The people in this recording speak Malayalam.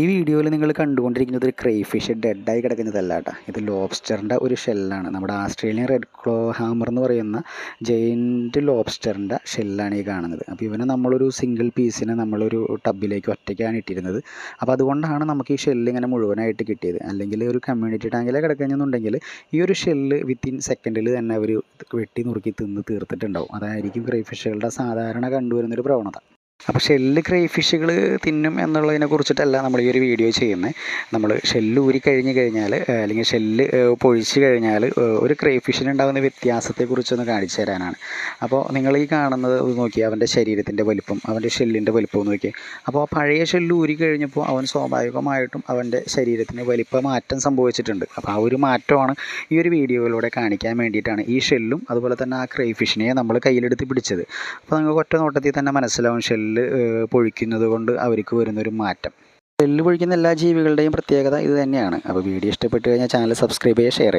ഈ വീഡിയോയിൽ നിങ്ങൾ കണ്ടുകൊണ്ടിരിക്കുന്നത് ഒരു ക്രേ ഫിഷ് ഡെഡായി കിടക്കുന്നതല്ല കേട്ടോ. ഇത് ലോബ്സ്റ്ററിന്റെ ഒരു ഷെല്ലാണ് നമ്മുടെ ആസ്ട്രേലിയൻ റെഡ് ക്ലോ ഹാമർ എന്ന് പറയുന്ന ജെയിന്റ് ലോബ്സ്റ്ററിന്റെ ഷെല്ലാണ് ഈ കാണുന്നത്. അപ്പോൾ ഇവനെ നമ്മളൊരു സിംഗിൾ പീസിനെ നമ്മളൊരു ടബിലേക്ക് ഒറ്റയ്ക്കാണ് ഇട്ടിരുന്നത്. അപ്പോൾ അതുകൊണ്ടാണ് നമുക്ക് ഈ ഷെല്ല് ഇങ്ങനെ മുഴുവനായിട്ട് കിട്ടിയത്. അല്ലെങ്കിൽ ഒരു കമ്മ്യൂണിറ്റി ടാങ്കിലെ കിടക്കുന്നുണ്ടെങ്കിൽ ഈ ഒരു ഷെല്ല് വിത്തിൻ സെക്കൻഡിൽ തന്നെ അവർ വെട്ടി നുറുക്കി തിന്ന് തീർത്തിട്ടുണ്ടാവും. അതായിരിക്കും ക്രേ ഫിഷുകളുടെ സാധാരണ കണ്ടുവരുന്നൊരു പ്രവണത. അപ്പോൾ ഷെല്ല് ക്രേ ഫിഷുകൾ തിന്നും എന്നുള്ളതിനെ കുറിച്ചിട്ടല്ല നമ്മൾ ഈ ഒരു വീഡിയോ ചെയ്യുന്നത് നമ്മൾ ഷെല്ല് ഊരി കഴിഞ്ഞ് കഴിഞ്ഞാൽ അല്ലെങ്കിൽ ഷെല്ല് പൊഴിച്ച് കഴിഞ്ഞാൽ ഒരു ക്രേ ഫിഷിനുണ്ടാകുന്ന വ്യത്യാസത്തെക്കുറിച്ചൊന്ന് കാണിച്ചു തരാനാണ്. അപ്പോൾ നിങ്ങൾ ഈ കാണുന്നത് നോക്കി അവന്റെ ശരീരത്തിന്റെ വലിപ്പം അവന്റെ ഷെല്ലിന്റെ വലിപ്പം നോക്കി അപ്പോൾ ആ പഴയ ഷെല്ല് ഊരി കഴിഞ്ഞപ്പോൾ അവൻ സ്വാഭാവികമായിട്ടും അവന്റെ ശരീരത്തിന് വലിപ്പ മാറ്റം സംഭവിച്ചിട്ടുണ്ട്. അപ്പോൾ ആ ഒരു മാറ്റമാണ് ഈ ഒരു വീഡിയോയിലൂടെ കാണിക്കാൻ വേണ്ടിയിട്ടാണ് ഈ ഷെല്ലും അതുപോലെ തന്നെ ആ ക്രേ ഫിഷിനെ നമ്മൾ കയ്യിലെടുത്ത് പിടിച്ചത്. അപ്പോൾ നിങ്ങൾക്ക് ഒറ്റ നോട്ടത്തിൽ തന്നെ മനസ്സിലാവും ഷെല്ല് പൊഴിക്കുന്നത് കൊണ്ട് അവർക്ക് വരുന്നൊരു മാറ്റം. നെല്ല് പൊഴിക്കുന്ന എല്ലാ ജീവികളുടെയും പ്രത്യേകത ഇത് തന്നെയാണ്. അപ്പോൾ വീഡിയോ ഇഷ്ടപ്പെട്ടു കഴിഞ്ഞാൽ ചാനൽ സബ്സ്ക്രൈബ് ചെയ്യുക ഷെയർ ചെയ്യുക.